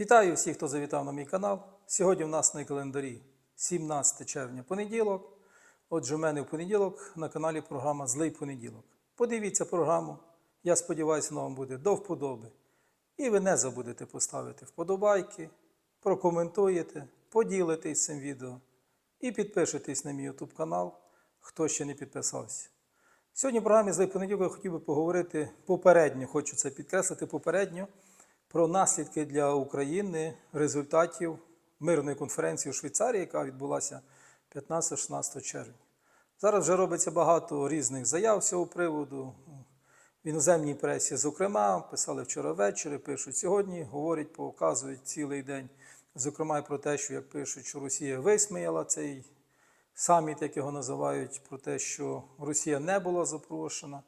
Вітаю всіх, хто завітав на мій канал. Сьогодні в нас на календарі 17 червня понеділок. Отже, у мене в понеділок на каналі програма Злий понеділок. Подивіться програму. Я сподіваюся, вона вам буде до вподоби. І ви не забудете поставити вподобайки, прокоментуєте, поділитесь цим відео і підпишитесь на мій YouTube канал, хто ще не підписався. Сьогодні в програмі Злий понеділок я хотів би поговорити попередньо, хочу це підкреслити попередньо, про наслідки для України результатів мирної конференції у Швейцарії, яка відбулася 15-16 червня. Зараз вже робиться багато різних заяв з цього приводу. В іноземній пресі, зокрема, писали вчора ввечері, пишуть сьогодні, говорять, показують цілий день. Зокрема, і про те, що як пишуть, що Росія висміяла цей саміт, як його називають, про те, що Росія не була запрошена,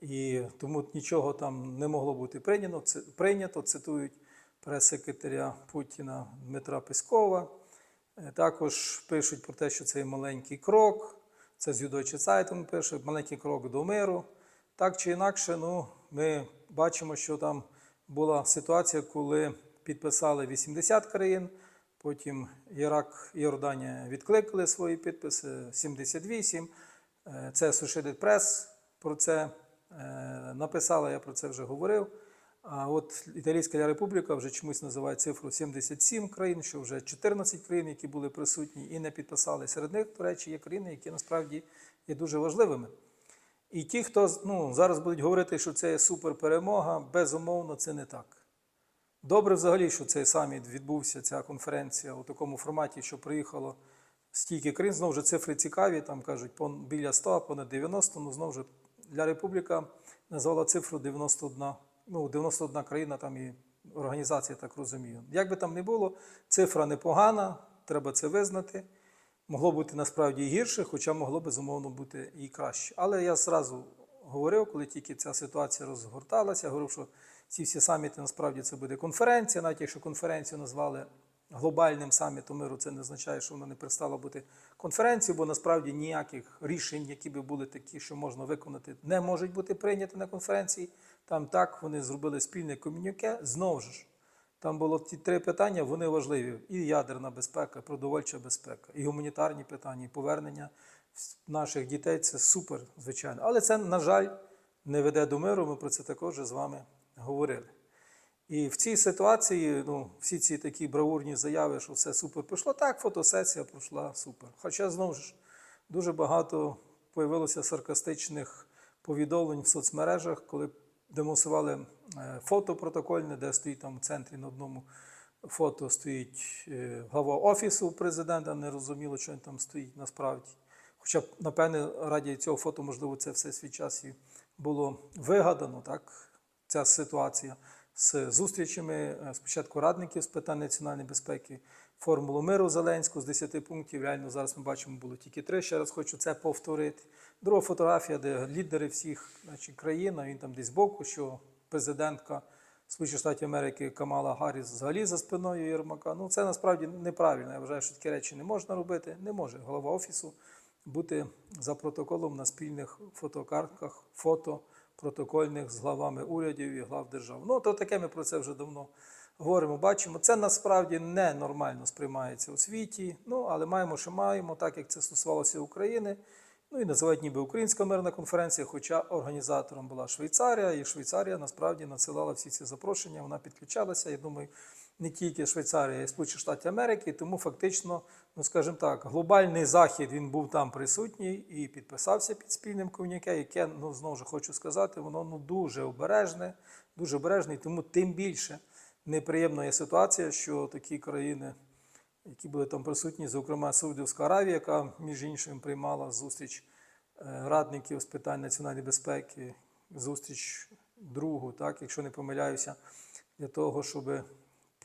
і тому нічого там не могло бути прийнято. Прийнято, цитують прес-секретаря Путіна Дмитра Пескова. Е, Також пишуть про те, що це маленький крок. Це з Юдойче Цайтун пише, маленький крок до миру. Так чи інакше, ну, ми бачимо, що там була ситуація, коли підписали 80 країн, потім Ірак і Йорданія відкликали свої підписи 78. Е, Це Associated Press про це написала, я про це вже говорив. А от Італійська Республіка вже чомусь називає цифру 77 країн, що вже 14 країн, які були присутні і не підписали. Серед них, до речі, є країни, які насправді є дуже важливими. І ті, хто ну, зараз будуть говорити, що це є суперперемога, безумовно, це не так. Добре взагалі, що цей саміт відбувся, ця конференція у такому форматі, що приїхало стільки країн. Знову ж цифри цікаві, там кажуть біля 100, понад 90. Ну, знову ж для Республіка назвала цифру 91, ну, 91 країна там і організація, так розумію. Як би там не було, цифра непогана, треба це визнати. Могло бути насправді і гірше, хоча могло безумовно бути і краще. Але я зразу говорив, коли тільки ця ситуація розгорталася, говорив, що ці всі саміти насправді це буде конференція, навіть якщо конференцію назвали глобальним самітом миру, це не означає, що вона не перестала бути конференцією, бо насправді ніяких рішень, які би були такі, що можна виконати, не можуть бути прийняті на конференції. Там так вони зробили спільне комюніке. Знову ж там було ті три питання, вони важливі: і ядерна безпека, і продовольча безпека, і гуманітарні питання, і повернення наших дітей це супер, звичайно. Але це, на жаль, не веде до миру. Ми про це також з вами говорили. І в цій ситуації, ну, всі ці такі бравурні заяви, що все супер пішло, так, фотосесія пройшла супер. Хоча знову ж дуже багато появилося саркастичних повідомлень в соцмережах, коли демонстрували е, фото протокольне, де стоїть там в центрі на одному фото стоїть е, глава офісу президента, не розуміло, що він там стоїть насправді. Хоча, напевне, раді цього фото, можливо, це все свій час і було вигадано, так, ця ситуація з зустрічами е, спочатку радників з питань національної безпеки, формулу миру Зеленського з 10 пунктів. Реально зараз ми бачимо, було тільки три. Ще раз хочу це повторити. Друга фотографія, де лідери всіх значить, країн, а він там десь збоку, що президентка Сполучених Штатів Америки Камала Гарріс взагалі за спиною Єрмака. Ну це насправді неправильно. Я вважаю, що такі речі не можна робити. Не може голова офісу бути за протоколом на спільних фотокартках, фото протокольних з главами урядів і глав держав. Ну, то таке ми про це вже давно говоримо, бачимо. Це насправді не нормально сприймається у світі. Ну, але маємо, що маємо, так як це стосувалося України. Ну і називають ніби Українська мирна конференція, хоча організатором була Швейцарія, і Швейцарія насправді надсилала всі ці запрошення, вона підключалася. Я думаю, не тільки Швейцарія, й Сполучені Штати Америки. Тому фактично, ну скажімо так, глобальний захід він був там присутній і підписався під спільним комуніке, яке, ну знову ж хочу сказати, воно ну дуже обережне, дуже обережне, і тому тим більше неприємна є ситуація, що такі країни які були там присутні, зокрема Саудівська Аравія, яка між іншим приймала зустріч е, радників з питань національної безпеки, зустріч другу, так, якщо не помиляюся, для того, щоб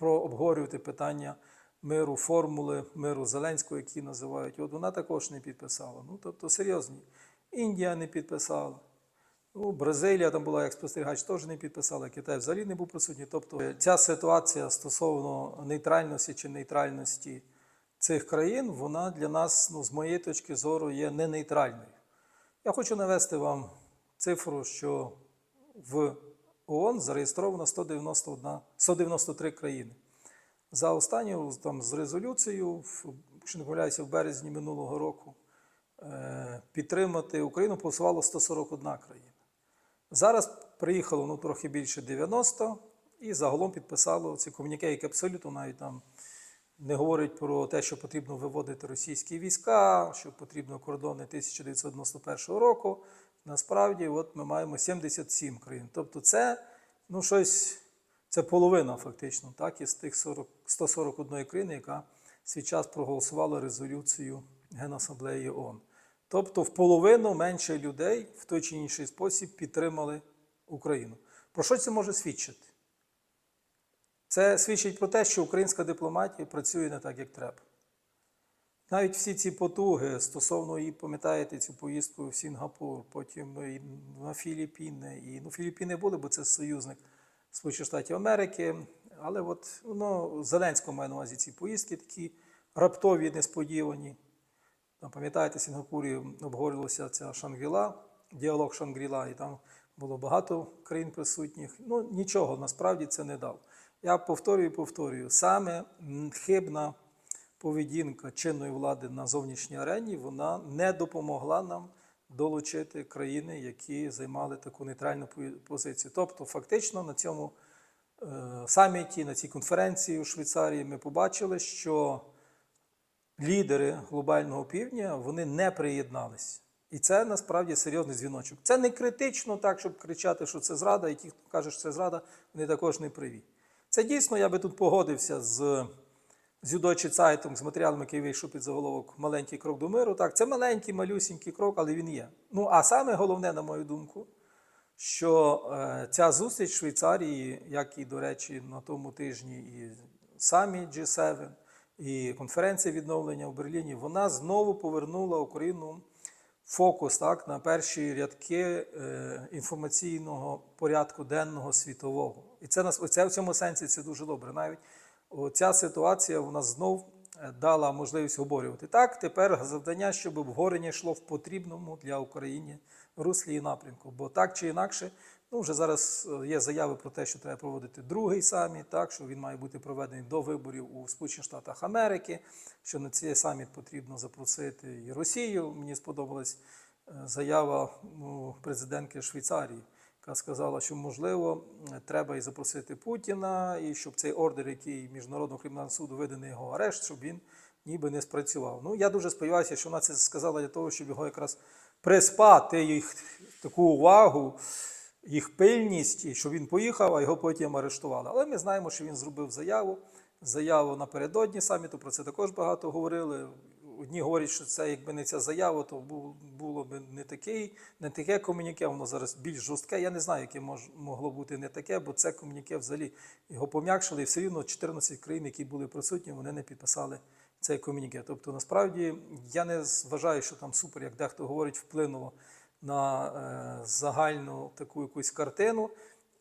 прообговорювати питання миру, формули миру Зеленського, які називають. От вона також не підписала. Ну, тобто серйозні. Індія не підписала. Ну, Бразилія там була як спостерігач, теж не підписала, Китай взагалі не був присутній. Тобто ця ситуація стосовно нейтральності чи нейтральності цих країн, вона для нас, ну, з моєї точки зору, є не нейтральною. Я хочу навести вам цифру, що в ООН зареєстровано 191, 193 країни. За останню там, з резолюцією, якщо не помиляюся, в березні минулого року е, підтримати Україну голосувало 141 країна. Зараз приїхало ну, трохи більше 90 і загалом підписало ці комуніке, які абсолютно навіть там не говорять про те, що потрібно виводити російські війська, що потрібно кордони 1991 року. Насправді, от ми маємо 77 країн. Тобто, це ну, щось, це половина фактично, так, із тих 40, 141 країни, яка свій час проголосувала резолюцію Генасамблеї ООН. Тобто, в половину менше людей в той чи інший спосіб підтримали Україну. Про що це може свідчити? Це свідчить про те, що українська дипломатія працює не так, як треба. Навіть всі ці потуги стосовно і пам'ятаєте цю поїздку в Сінгапур, потім і на Філіппіни. І ну, Філіппіни були, бо це союзник Сполучених Штатів Америки. Але от ну, Зеленського має на увазі ці поїздки такі раптові, несподівані. Пам'ятаєте, в Сінгапурі обговорювалася ця Шангріла, діалог Шангріла, і там було багато країн присутніх. Ну, нічого насправді це не дав. Я повторюю повторюю, саме хибна поведінка чинної влади на зовнішній арені, вона не допомогла нам долучити країни, які займали таку нейтральну позицію. Тобто, фактично на цьому е, саміті, на цій конференції у Швейцарії ми побачили, що лідери глобального півдня вони не приєднались. І це насправді серйозний дзвіночок. Це не критично так, щоб кричати, що це зрада, і ті, хто каже, що це зрада, вони також не приві. Це дійсно, я би тут погодився з Зюдочі Цайтунг, з матеріалами, який вийшов під заголовок Маленький крок до миру. Так, це маленький, малюсінький крок, але він є. Ну, а саме головне, на мою думку, що е, ця зустріч в Швейцарії, як і, до речі, на тому тижні і саміт G7, і конференція відновлення в Берліні, вона знову повернула Україну фокус так, на перші рядки е, інформаційного порядку денного світового. І це нас оце в цьому сенсі це дуже добре. Навіть ця ситуація вона знов е, дала можливість обговорювати. Так, тепер завдання, щоб обговорення йшло в потрібному для України руслі і напрямку. Бо так чи інакше, ну вже зараз е, є заяви про те, що треба проводити другий саміт, так що він має бути проведений до виборів у Сполучених Штатах Америки. Що на цей саміт потрібно запросити і Росію. Мені сподобалась е, заява ну, президентки Швейцарії, яка сказала, що можливо треба і запросити Путіна, і щоб цей ордер, який міжнародного кримінального суду виданий його арешт, щоб він ніби не спрацював. Ну я дуже сподіваюся, що вона це сказала для того, щоб його якраз приспати їх таку увагу. Їх пильність, і що він поїхав, а його потім арештували. Але ми знаємо, що він зробив заяву. Заяву напередодні саміту, про це також багато говорили. Одні говорять, що це якби не ця заява, то бу- було б не такий, не таке комуніке, воно зараз більш жорстке. Я не знаю, яке мож, могло бути не таке, бо це комуніке взагалі його пом'якшили, і все рівно 14 країн, які були присутні, вони не підписали цей комуніке. Тобто, насправді, я не вважаю, що там супер, як дехто говорить, вплинуло на е, загальну таку якусь картину.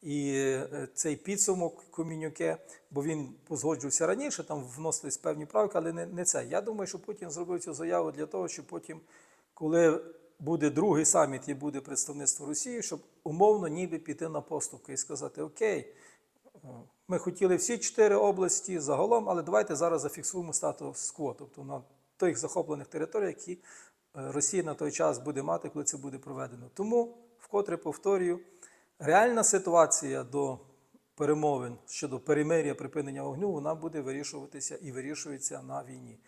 І е, цей підсумок комюніке, бо він позгоджувався раніше, там вносились певні правки, але не, не це. Я думаю, що Путін зробив цю заяву для того, щоб потім, коли буде другий саміт і буде представництво Росії, щоб умовно ніби піти на поступки і сказати: Окей, е, ми хотіли всі чотири області загалом, але давайте зараз зафіксуємо статус-кво, тобто на тих захоплених територіях, які е, Росія на той час буде мати, коли це буде проведено. Тому, вкотре повторюю, реальна ситуація до перемовин щодо перемир'я припинення вогню, вона буде вирішуватися і вирішується на війні.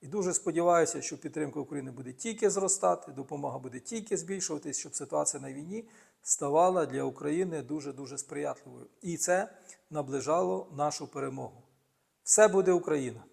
І дуже сподіваюся, що підтримка України буде тільки зростати, допомога буде тільки збільшуватись, щоб ситуація на війні ставала для України дуже дуже сприятливою. І це наближало нашу перемогу. Все буде Україна!